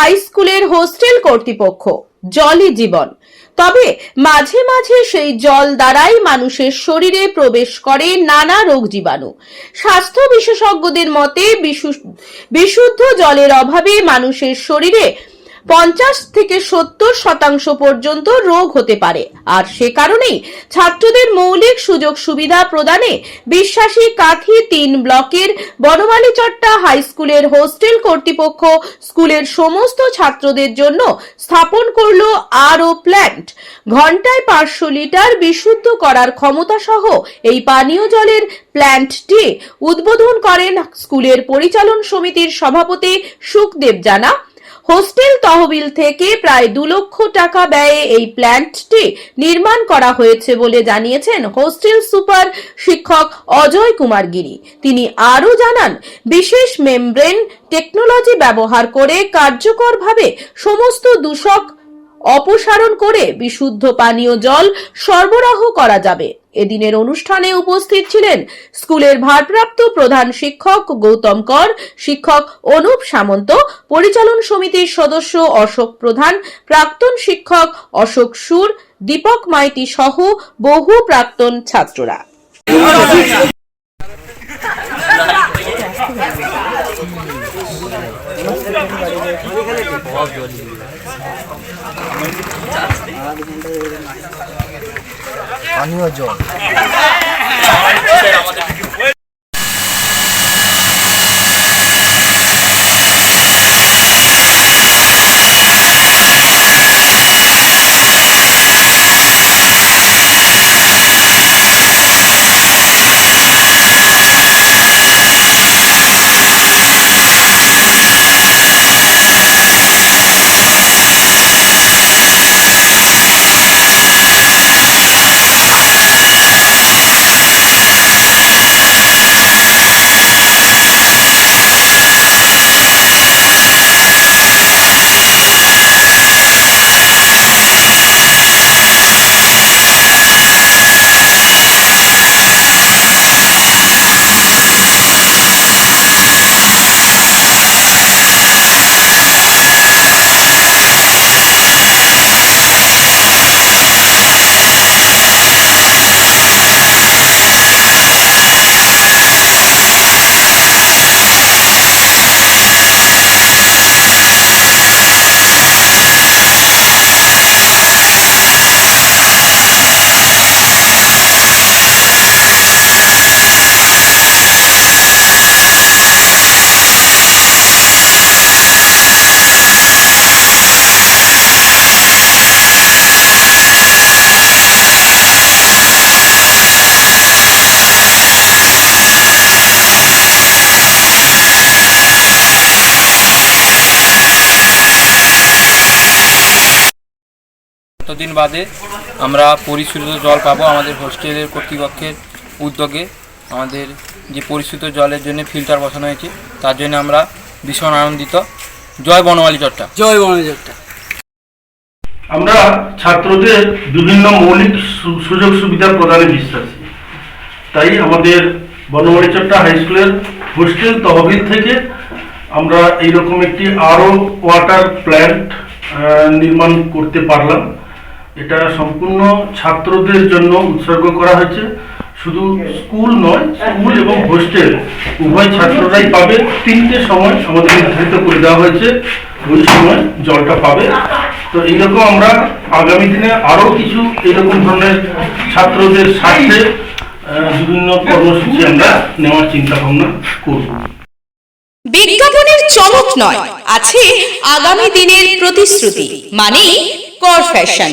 High স্কুলের hostel কর্তৃপক্ষ। জলই জীবন। তবে মাঝে মাঝে সেই জল দ্বারাই মানুষের শরীরে প্রবেশ করে নানা রোগ জীবাণু। স্বাস্থ্য বিশেষজ্ঞদের মতে বিশু- বিশুদ্ধ জলের অভাবে মানুষের শরীরে পঞ্চাশ থেকে সত্তর শতাংশ পর্যন্ত রোগ হতে পারে। আর সে কারণেই ছাত্রদের মৌলিক সুযোগ সুবিধা প্রদানে বিশ্বাসী কাথি তিন ব্লকের বনমালীচট্টা হাই স্কুলের হোস্টেল কর্তৃপক্ষ স্কুলের সমস্ত ছাত্রদের জন্য স্থাপন করল আরও প্ল্যান্ট। ঘন্টায় পাঁচশো লিটার বিশুদ্ধ করার ক্ষমতা সহ এই পানীয় জলের প্ল্যান্টটি উদ্বোধন করেন স্কুলের পরিচালন সমিতির সভাপতি সুখদেব জানা। হোস্টেল তহবিল থেকে প্রায় দু লক্ষ টাকা ব্যয়ে এই প্ল্যান্টটি নির্মাণ করা হয়েছে বলে জানিয়েছেন হোস্টেল সুপার শিক্ষক অজয় কুমার গিরি। তিনি আরও জানান, বিশেষ মেমব্রেন টেকনোলজি ব্যবহার করে কার্যকরভাবে সমস্ত দূষক অপসারণ করে বিশুদ্ধ পানীয় জল সরবরাহ করা যাবে। এদিনের অনুষ্ঠানে উপস্থিত ছিলেন স্কুলের ভারপ্রাপ্ত প্রধান শিক্ষক গৌতম কর, শিক্ষক অনুপ সামন্ত, পরিচালন সমিতির সদস্য অশোক প্রধান, প্রাক্তন শিক্ষক অশোক সুর, দীপক মাইতি সহ বহু প্রাক্তন ছাত্ররা। পানীয় জল। কতদিন বাদে আমরা পরিশোধিত জল পাবো আমাদের হোস্টেলের কর্তৃপক্ষের উদ্যোগে। আমাদের যে পরিশুদ্ধ জলের জন্য ফিল্টার বসানো হয়েছে তার জন্য আমরা ভীষণ আনন্দিত। জয় বনমালী চট্টা জয় বনজটা আমরা ছাত্রদের বিভিন্ন মৌলিক সু- সুযোগ সুবিধা প্রদানে বিশ্বাসী। তাই আমাদের বনমালীচট্টা হাই স্কুলের হোস্টেল তহবিল থেকে আমরা এইরকম একটি আরও ওয়াটার প্ল্যান্ট নির্মাণ করতে পারলাম। এটা সম্পূর্ণ ছাত্রদের জন্য উৎসর্গ করা হয়েছে। শুধু স্কুল নয় স্কুল এবং হোস্টেল উভয় ছাত্ররাই পাবে। তিনটে সময় আমাদের নির্ধারিত করে দেওয়া হয়েছে। ওই সময় জলটা পাবে। তো এইরকম আমরা আগামী দিনে আরও কিছু এরকম ধরনের ছাত্রদের আহ, বিভিন্ন কর্মসূচি আমরা নেওয়ার চিন্তা ভাবনা করব। বিজ্ঞাপনের চমক নয় আছে আগামী দিনের প্রতিশ্রুতি মানে কর ফ্যাশন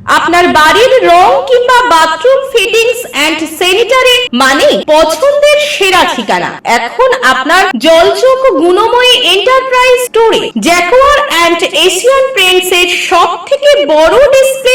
আপনার বাড়ির রং কিংবা বাথরুম ফিটিংস এন্ড স্যানিটারি মানে পছন্দের সেরা ঠিকানা। এখন আপনার জলচোখ গুণময়ী এন্টারপ্রাইজ স্টোরে জ্যাকোয়ার এন্ড এশিয়ান পেন্টস এর সব থেকে বড় ডিসপ্লে